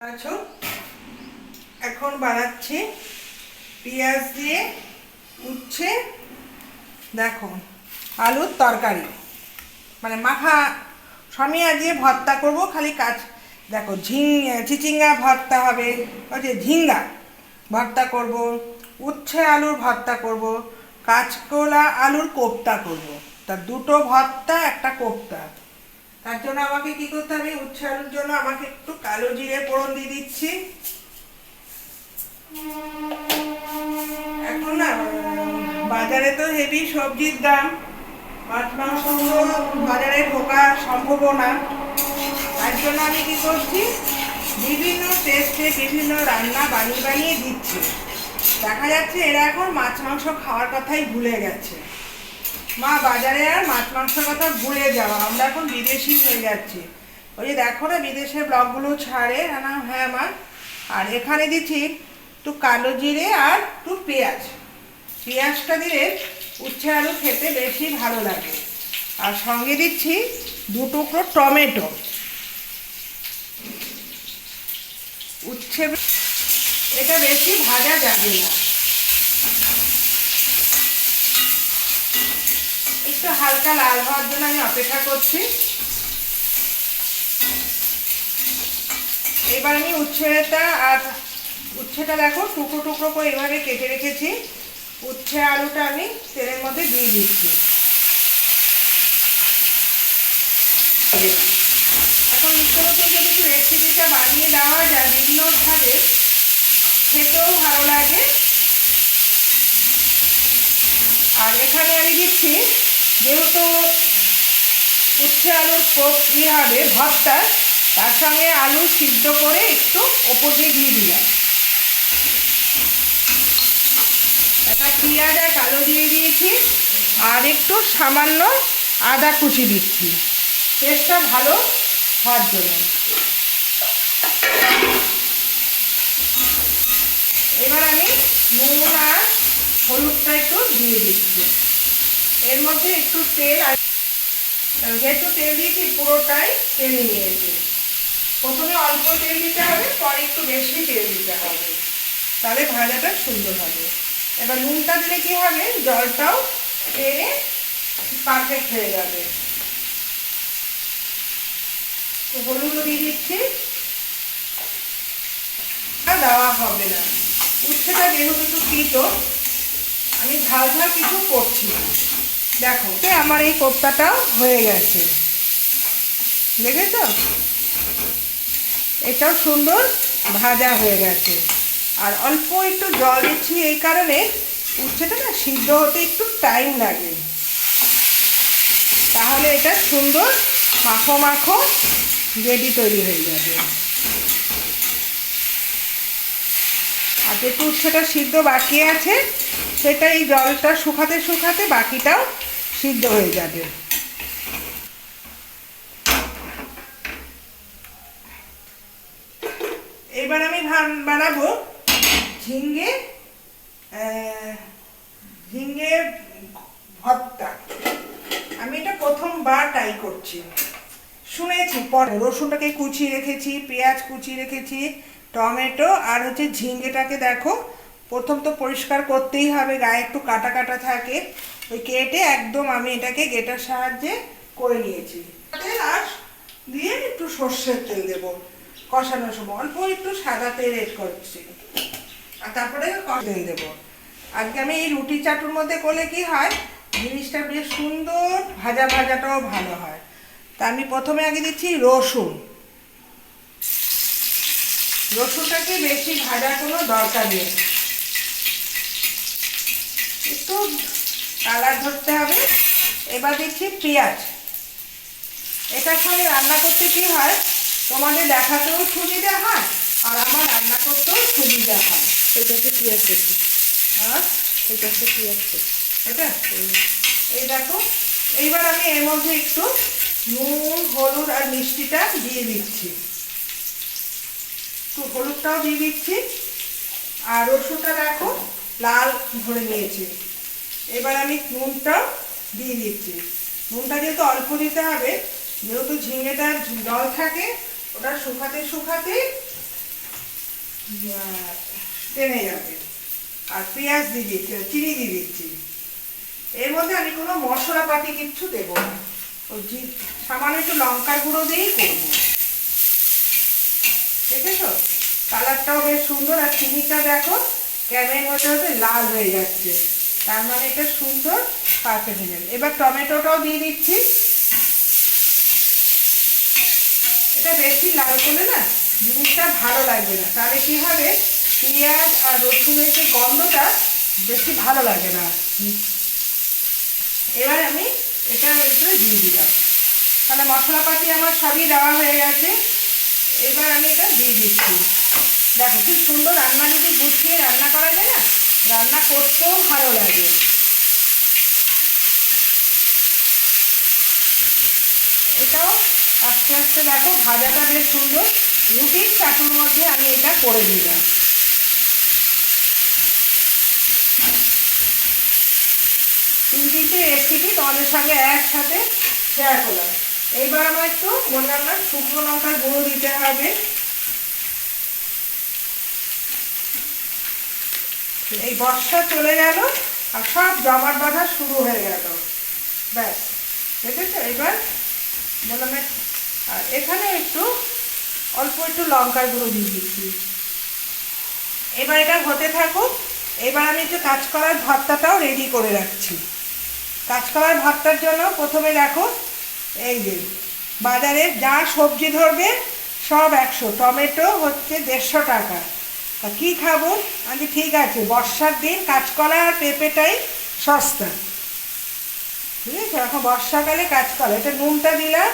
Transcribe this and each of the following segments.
আছো? এখন বানাচ্ছি পেঁয়াজ দিয়ে উচ্ছে, দেখো, আলুর তরকারি। মানে মাখা সমিয়া দিয়ে ভর্তা করব, খালি কাজ, দেখো, ঝিং, চিচিঙ্গা ভর্তা হবে, ওই যে ঝিঙ্গা ভর্তা করব, উচ্ছে আলুর ভর্তা করব, কাঁচকলা আলুর কোপ্তা করব। তা দুটো ভর্তা, একটা কোপ্তা। তার জন্য আমাকে কি করতে হবে? উচ্ছে আলুর জন্য আমাকে একটু কালো জিরে ফোড়ন দিয়ে দিচ্ছি। এখন না, বাজারে তো হেভি সবজির দাম। মাছ, মাংস বাজারে ঢোকা সম্ভব না। তার জন্য আমি কি করছি? বিভিন্ন টেস্টে বিভিন্ন রান্না বানিয়ে বানিয়ে দিচ্ছি। দেখা যাচ্ছে এরা এখন মাছ, মাংস খাওয়ার কথাই ভুলে গেছে। মা বাজারে আর মাছ মাংসের কথা ভুলে যাওয়া, আমরা এখন বিদেশি হয়ে যাচ্ছি। ওই যে দেখো না, বিদেশের ব্লগগুলো ছাড়ে, না হ্যাঁ মা। আর এখানে দিচ্ছি একটু কালো জিরে আর একটু পেঁয়াজ। পেঁয়াজটা দিলে উচ্ছে আলু খেতে বেশি ভালো লাগে। আর সঙ্গে দিচ্ছি দু টুকরো টমেটো। উচ্ছে এটা বেশি ভাজা যাবে না। একটু হালকা লাল হওয়ার জন্য আমি অপেক্ষা করছি। এবার আমি উচ্ছেটা আর উচ্ছেটা দেখো, টুকরো টুকরো করে এভাবে কেটে রেখেছি। উচ্ছে আলুটা আমি তেলের মধ্যে দিয়ে দিচ্ছি। এখন নিত্য নতুন যদি রেসিপিটা বানিয়ে দেওয়া যায় বিভিন্নভাবে খেতেও ভালো লাগে। আর এখানে আমি দিচ্ছি যেহেতু উচ্ছে আলুর কোপ ইয়ে হবে ভর্তা তার সঙ্গে আলু সিদ্ধ করে একটু ওপর দিয়ে দিয়ে দিলাম। একটা পেঁয়াজ আর কালো দিয়ে দিয়েছি, আর একটু সামান্য আদা কুচি দিচ্ছি। টেস্টটা ভালো হওয়ার জন্য। এবার আমি নুন আর হলুদটা একটু দিয়ে দিচ্ছি। এর মধ্যে একটু তেল আর যেহেতু তেল দিয়েছি, পুরোটাই তেল নিয়েছি। প্রথমে অল্প তেল দিতে হবে, পরে একটু বেশি তেল দিতে হবে। তাহলে ভাজাটা সুন্দর হবে। এবার নুনটা দিলে কি হবে? জলটাও টেনে পারফেক্ট হয়ে যাবে। তো হলুদও দিয়ে দিচ্ছি। দেওয়া হবে না। উচ্ছেটা যেহেতু একটু আমি ঝাল ঝাল কিছু করছি না। দেখো আমার এই কোপ্তাটাও হয়ে গেছে। দেখেছ? এটাও সুন্দর ভাজা হয়ে গেছে। আর অল্প একটু জল দিচ্ছি, এই কারণে উচ্ছেটা না সিদ্ধ হতে একটু টাইম লাগে। তাহলে এটা সুন্দর মাখো মাখো রেডি তৈরি হয়ে যাবে। আর যেটু উচ্ছেটা সিদ্ধ বাকি আছে, সেটা এই জলটা শুকাতে শুকাতে বাকিটাও সিদ্ধ হয়ে যাবে। এবার আমি ভান- বানাবো। ঝিঙ্গে ঝিঙ্গে ভর্তা। আমি এটা প্রথমবার ট্রাই করছি। শুনেছি, পরে রসুনটাকে কুচিয়ে রেখেছি, পেঁয়াজ কুচিয়ে রেখেছি, টমেটো, আর হচ্ছে ঝিঙ্গেটাকে দেখো প্রথম তো পরিষ্কার করতেই হবে, গায়ে একটু কাটা কাটা থাকে। ওই কেটে একদম আমি এটাকে গেটার সাহায্যে করে নিয়েছি। তেল আর দিয়ে একটু সর্ষের তেল দেবো কষানোর সময়। অল্প একটু সাদা তেল এড করছি। আর তারপরে তেল দেবো। আজকে আমি এই রুটি চাটুর মধ্যে করলে কি হয়, জিনিসটা বেশ সুন্দর ভাজা ভাজাটাও ভালো হয়। তা আমি প্রথমে আগে দিচ্ছি রসুন। রসুনটাকে বেশি ভাজার কোনো দরকার নেই। একটু কালার ধরতে হবে। এবার দিচ্ছি পেঁয়াজ। এটার সঙ্গে রান্না করতে কি হয়? তোমাদের দেখাতেও সুবিধা হয় আর আমার রান্না করতেও সুবিধা হয়। এটা হচ্ছে পেঁয়াজ কুচি আর? এটা হচ্ছে পেঁয়াজ কুচি এটা? এই দেখো এইবার আমি এর মধ্যে একটু নুন হলুদ আর মিষ্টিটা দিয়ে দিচ্ছি। একটু হলুদটাও দিয়ে দিচ্ছি। আর রসুনটা দেখো লাল ধরে নিয়েছি। এবার আমি নুনটা দিয়ে দিচ্ছি। নুনটা যেহেতু অল্প দিতে হবে, যেহেতু ঝিঙেটার জল থাকে, ওটা শুকাতে শুকাতে টেনে যাবে। আর পেঁয়াজ দিয়ে দিচ্ছি, চিনি দিয়ে দিচ্ছি। এর মধ্যে আমি কোনো মশলাপাতি কিচ্ছু দেবো না। ওই সামান্য একটু লঙ্কার গুঁড়ো দিয়েই করব। দেখেছ? কালারটাও বেশ সুন্দর, আর চিনিটা দেখো ক্যামের হতে হতে লাল হয়ে যাচ্ছে। তার মানে এটা সুন্দর পারফেক্ট হয়ে যাবে। এবার টমেটোটাও দিয়ে দিচ্ছি। এটা বেশি লাল করলে না জিনিসটা ভালো লাগবে না। তাহলে কি হবে? পেঁয়াজ আর রসুনের যে গন্ধটা বেশি ভালো লাগে না। এবার আমি এটা একটু দিয়ে দিলাম। তাহলে মশলাপাতি আমার সবই দেওয়া হয়ে গেছে। এবার আমি এটা দিয়ে দিচ্ছি। দেখো কি সুন্দর রান্না যদি গুছিয়ে রান্না করা যায় না রান্না করতেও ভালো লাগে। এটাও আস্তে আস্তে দেখো, ভাজাটা বেশ সুন্দর। রুটির চাটুর মধ্যে আমি এটা করে দিলাম। রেসিপি সঙ্গে একসাথে শেয়ার করলাম। এইবার আমার একটু বললাম না শুকনো লঙ্কার গুঁড়ো দিতে হবে। এই বর্ষা চলে গেল আর সব জমাট বাঁধা শুরু হয়ে গেল। ব্যাস, দেখেছ? এবার বললাম আর এখানে একটু অল্প একটু লঙ্কার গুঁড়ো দিয়ে দিচ্ছি। এবার এটা হতে থাকুক। এবার আমি একটু কাঁচকলার ভর্তাটাও রেডি করে রাখছি। কাঁচকলার ভর্তার জন্য প্রথমে দেখো, এই যে বাজারে যা সবজি ধরবে সব একশো। টমেটো হচ্ছে দেড়শো টাকা। তা কী খাব? আমি ঠিক আছে, বর্ষার দিন কাঁচকলা আর পেঁপেটাই সস্তা। ঠিক আছে, এখন বর্ষাকালে কাঁচকলা। এটা নুনটা দিলাম,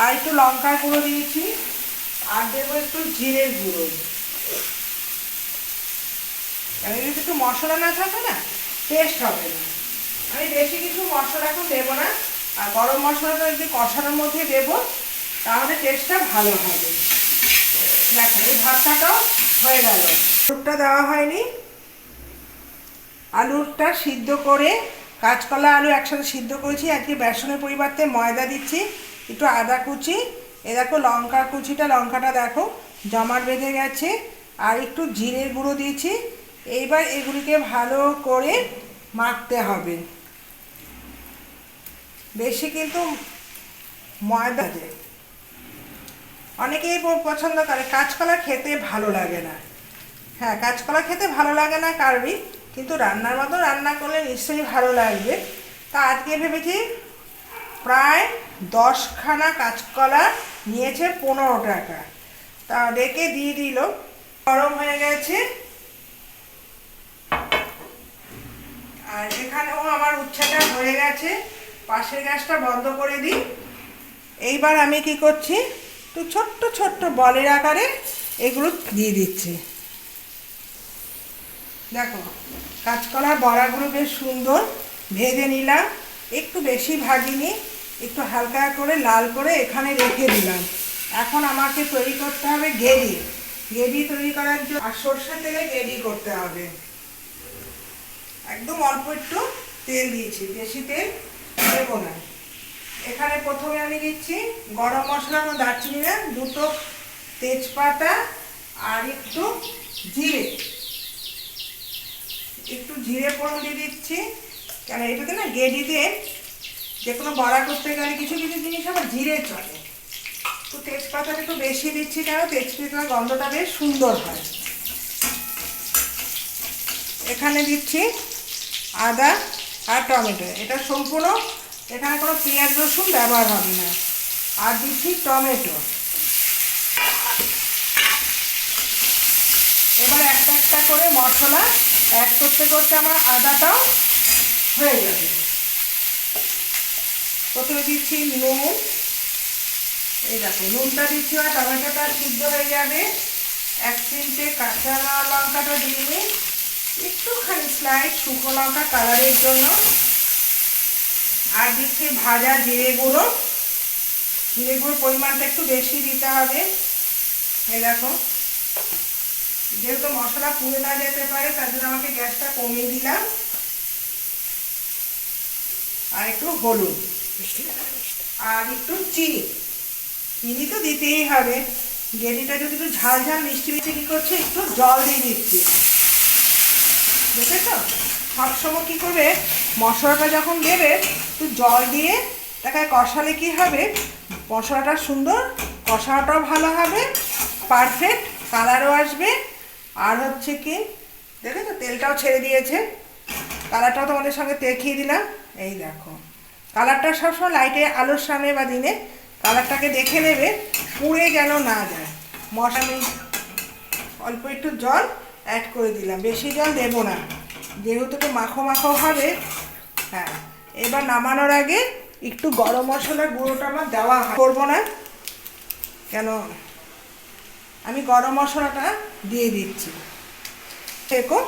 আর একটু লঙ্কার গুঁড়ো দিয়েছি, আর দেবো একটু জিরের গুঁড়ো। কারণ যদি একটু মশলা না থাকে না টেস্ট হবে না। আমি বেশি কিছু মশলা এখন দেবো না, আর গরম মশলাটা যদি কষানোর মধ্যে দেবো, তাহলে টেস্টটা ভালো হবে। দেখো, এই ভাতটাটাও হয়ে গেল। আলুরটা দেওয়া হয়নি। আলুরটা সিদ্ধ করে, কাঁচকলা আলু একসাথে সিদ্ধ করেছি। আজকে বেসনের পরিবর্তে ময়দা দিচ্ছি, একটু আদা কুচি। এ দেখো লঙ্কা কুচিটা, লঙ্কাটা দেখো জমাট বেঁধে গেছে। আর একটু জিরের গুঁড়ো দিয়েছি। এইবার এগুলিকে ভালো করে মাখতে হবে। বেশি কিন্তু ময়দা দেয় অনেকেই পছন্দ করে। কাঁচকলা খেতে ভালো লাগে না। হ্যাঁ কাঁচকলা খেতে ভালো লাগে না কারবি কিন্তু রান্নার মতো রান্না করলে নিশ্চয়ই ভালো লাগবে। তা আজকে ভেবেছি প্রায় দশখানা কাঁচকলা নিয়েছে পনেরো টাকা। তা রেখে দিয়ে দিল। গরম হয়ে গেছে। আর এখানেও আমার উচ্ছেটা হয়ে গেছে। পাশের গ্যাসটা বন্ধ করে দিই। এইবার আমি কি করছি? একটু ছোট্ট ছোট্ট বলের আকারে এগুলো দিয়ে দিচ্ছি। দেখো, কাঁচকলার বড়াগুলো বেশ সুন্দর, ভেজে নিলাম, একটু বেশি ভাজিনি, একটু হালকা করে লাল করে এখানে রেখে দিলাম। এখন আমাকে তৈরি করতে হবে গেরি গেরি তৈরি করার জন্য আর সর্ষে তেলে গেরি করতে হবে। একদম অল্প একটু তেল দিয়েছি, বেশি তেল দেবো না। এখানে প্রথমে আমি দিচ্ছি গরম মশলা কোনো দারচিনি না দুটো তেজপাতা আর একটু জিরে। একটু জিরে ফোড়ন দিয়ে দিচ্ছি। কেন এটাতে না গেডিতে যে কোনো বড়া করতে গেলে কিছু কিছু জিনিস আবার জিরে চলে। তো তেজপাতাটা একটু বেশি দিচ্ছি কেন, তেজপাতার গন্ধটা বেশ সুন্দর হয়। এখানে দিচ্ছি আদা আর টমেটো। এটা সম্পূর্ণ এখানে কোনো পেঁয়াজ রসুন ব্যবহার হবে না। আর দিচ্ছি টমেটো। এবার একটা একটা করে মশলা অ্যাড করতে করতে আমার আদাটাও হয়ে যাবে। প্রথমে দিচ্ছি নুন। এই দেখো, নুনটা দিচ্ছি আর টমেটোটা সিদ্ধ হয়ে যাবে। এক তিনটে কাঁচা লঙ্কাটা দিয়ে একটুখানি স্লাইড শুকনো লঙ্কা কালারের জন্য। আর দিচ্ছি ভাজা জিরে গুঁড়ো। জিরে গুঁড়োর পরিমাণটা একটু বেশি দিতে হবে। এই দেখো। যেহেতু মশলা পুড়ে না যেতে পারে, তার জন্য আমাকে গ্যাসটা কমিয়ে দিলাম। আর একটু হলুদ। আর একটু চিনি। চিনি তো দিতেই হবে। গ্রেভিটা যদি একটু ঝাল ঝাল মিষ্টি মিষ্টি কী করছে, একটু জল দিয়ে দিচ্ছি। বুঝেছ সবসময় কী করবে? মশলাটা যখন দেবে, একটু জল দিয়ে তাকে কষালে কী হবে? মশলাটা সুন্দর, কষাটাও ভালো হবে পারফেক্ট কালারও আসবে। আর হচ্ছে কি, দেখে তো তেলটাও ছেড়ে দিয়েছে। কালারটাও তোমাদের সঙ্গে দেখিয়ে দিলাম। এই দেখো কালারটা সবসময় লাইটে আলোর সামনে বা দিনে কালারটাকে দেখে নেবে, পুড়ে যেন না যায়। মশলা, অল্প একটু জল অ্যাড করে দিলাম। বেশি জল দেবো না। যেহেতু একটু মাখো মাখো হবে হ্যাঁ এবার নামানোর আগে একটু গরম মশলার গুঁড়োটা আমার দেওয়া করব না, কেন? আমি গরম মশলাটা দিয়ে দিচ্ছি। দেখো